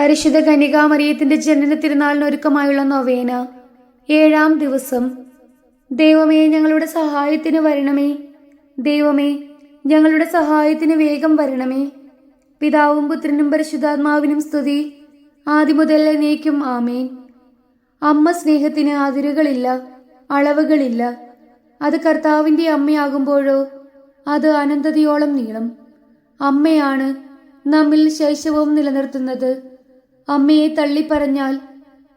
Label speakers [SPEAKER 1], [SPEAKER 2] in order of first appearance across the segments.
[SPEAKER 1] പരിശുദ്ധ കന്യകാമറിയത്തിന്റെ ജനന തിരുനാളിന് ഒരുക്കമായുള്ള നൊവേന. ഏഴാം ദിവസം. ദൈവമേ ഞങ്ങളുടെ സഹായത്തിന് വരണമേ. ദൈവമേ ഞങ്ങളുടെ സഹായത്തിന് വേഗം വരണമേ. പിതാവും പുത്രനും പരിശുദ്ധാത്മാവിനും സ്തുതി. ആദ്യമുതൽ നീക്കും ആമേൻ. അമ്മ സ്നേഹത്തിന് അതിരുകളില്ല അളവുകളില്ല. അത് കർത്താവിന്റെ അമ്മയാകുമ്പോഴോ അത് അനന്തതയോളം നീളം. അമ്മയാണ് നമ്മിൽ ശൈശവവും നിലനിർത്തുന്നത്. അമ്മയെ തള്ളിപ്പറഞ്ഞാൽ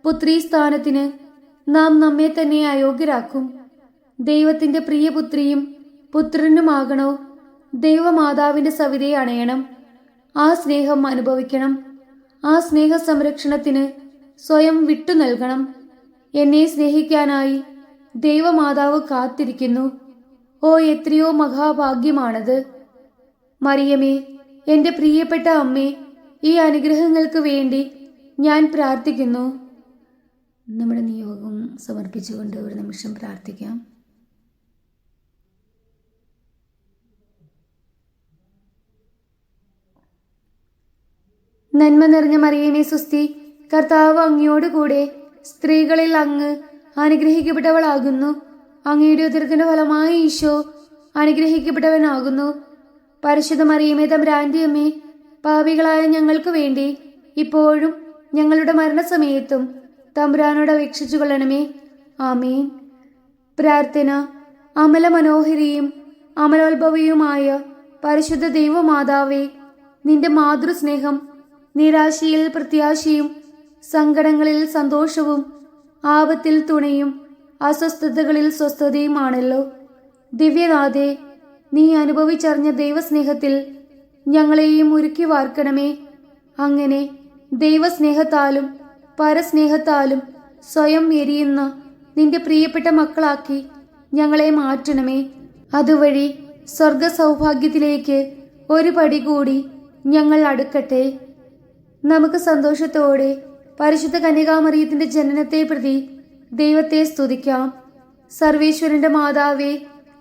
[SPEAKER 1] പുത്രീ സ്ഥാനത്തിന് നാം നമ്മെ തന്നെ അയോഗ്യരാക്കും. ദൈവത്തിന്റെ പ്രിയപുത്രിയും പുത്രനുമാകണോ? ദൈവമാതാവിന്റെ സവിതയെ അണയണം. ആ സ്നേഹം അനുഭവിക്കണം. ആ സ്നേഹ സംരക്ഷണത്തിന് സ്വയം വിട്ടു നൽകണം. എന്നെ സ്നേഹിക്കാനായി ദൈവമാതാവ് കാത്തിരിക്കുന്നു. ഓ എത്രയോ മഹാഭാഗ്യമാണത്. മറിയമേ എന്റെ പ്രിയപ്പെട്ട അമ്മേ ഈ അനുഗ്രഹങ്ങൾക്ക് വേണ്ടി ഞാൻ പ്രാർത്ഥിക്കുന്നു. നമ്മുടെ നിയോഗം സമർപ്പിച്ചുകൊണ്ട് ഒരു നിമിഷം പ്രാർത്ഥിക്കാം. നന്മ നിറഞ്ഞ മറിയമേ സുസ്തി കർത്താവ് അങ്ങയോട് കൂടെ സ്ത്രീകളിൽ അങ്ങ് അനുഗ്രഹിക്കപ്പെട്ടവളാകുന്നു. അങ്ങയുടെ ഉദരത്തിന്റെ ഫലമായി ഈശോ അനുഗ്രഹിക്കപ്പെട്ടവനാകുന്നു. പരിശുദ്ധ മറിയമേ തമ്പുരാന്റെ അമ്മേ പാപികളായ ഞങ്ങൾക്ക് വേണ്ടി ഇപ്പോഴും ഞങ്ങളുടെ മരണസമയത്തും തമ്പുരാനോട് അപേക്ഷിച്ചു കൊള്ളണമേ. ആമീൻ. പ്രാർത്ഥന. അമല മനോഹരിയും അമലോത്ഭവയുമായ പരിശുദ്ധ ദൈവമാതാവേ നിന്റെ മാതൃസ്നേഹം നിരാശയിൽ പ്രത്യാശയും സങ്കടങ്ങളിൽ സന്തോഷവും ആപത്തിൽ തുണയും അസ്വസ്ഥതകളിൽ സ്വസ്ഥതയുമാണല്ലോ ദിവ്യനാഥേ നീ അനുഭവിച്ചറിഞ്ഞ ദൈവസ്നേഹത്തിൽ ഞങ്ങളെയും ഒരുക്കി വാർക്കണമേ. അങ്ങനെ ദൈവസ്നേഹത്താലും പരസ്നേഹത്താലും സ്വയം എരിയുന്ന നിന്റെ പ്രിയപ്പെട്ട മക്കളാക്കി ഞങ്ങളെ മാറ്റണമേ. അതുവഴി സ്വർഗ സൗഭാഗ്യത്തിലേക്ക് ഒരു പടി കൂടി ഞങ്ങൾ അടുക്കട്ടെ. നമുക്ക് സന്തോഷത്തോടെ പരിശുദ്ധ കന്യകാമറിയത്തിന്റെ ജനനത്തെ പ്രതി ദൈവത്തെ സ്തുതിക്കാം. സർവേശ്വരന്റെ മാതാവേ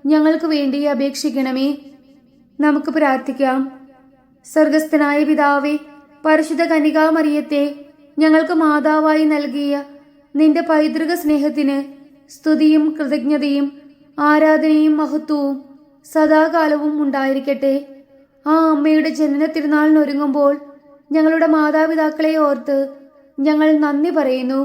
[SPEAKER 1] ഞങ്ങൾക്ക് വേണ്ടി അപേക്ഷിക്കണമേ. നമുക്ക് പ്രാർത്ഥിക്കാം. സ്വർഗസ്ഥനായ പിതാവേ പരിശുദ്ധ കന്യകാമറിയത്തെ ഞങ്ങൾക്ക് മാതാവായി നൽകിയ നിന്റെ പൈതൃക സ്നേഹത്തിന് സ്തുതിയും കൃതജ്ഞതയും ആരാധനയും മഹത്വവും സദാകാലവും ഉണ്ടായിരിക്കട്ടെ. ആ അമ്മയുടെ ജനന തിരുനാളിനൊരുങ്ങുമ്പോൾ ഞങ്ങളുടെ മാതാപിതാക്കളെ ഓർത്ത് ഞങ്ങൾ നന്ദി പറയുന്നു.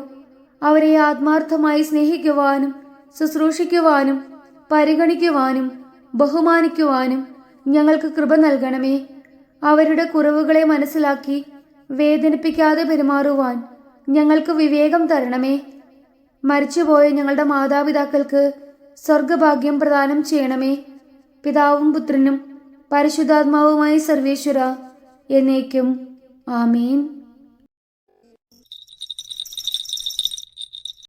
[SPEAKER 1] അവരെ ആത്മാർത്ഥമായി സ്നേഹിക്കുവാനും ശുശ്രൂഷിക്കുവാനും പരിഗണിക്കുവാനും ബഹുമാനിക്കുവാനും ഞങ്ങൾക്ക് കൃപ നൽകണമേ. അവരുടെ കുറവുകളെ മനസ്സിലാക്കി വേദനിപ്പിക്കാതെ പെരുമാറുവാൻ ഞങ്ങൾക്ക് വിവേകം തരണമേ. മരിച്ചുപോയ ഞങ്ങളുടെ മാതാപിതാക്കൾക്ക് സ്വർഗഭാഗ്യം പ്രദാനം ചെയ്യണമേ. പിതാവും പുത്രനും പരിശുദ്ധാത്മാവുമായി സർവേശ്വര എന്നേക്കും. ആമീൻ.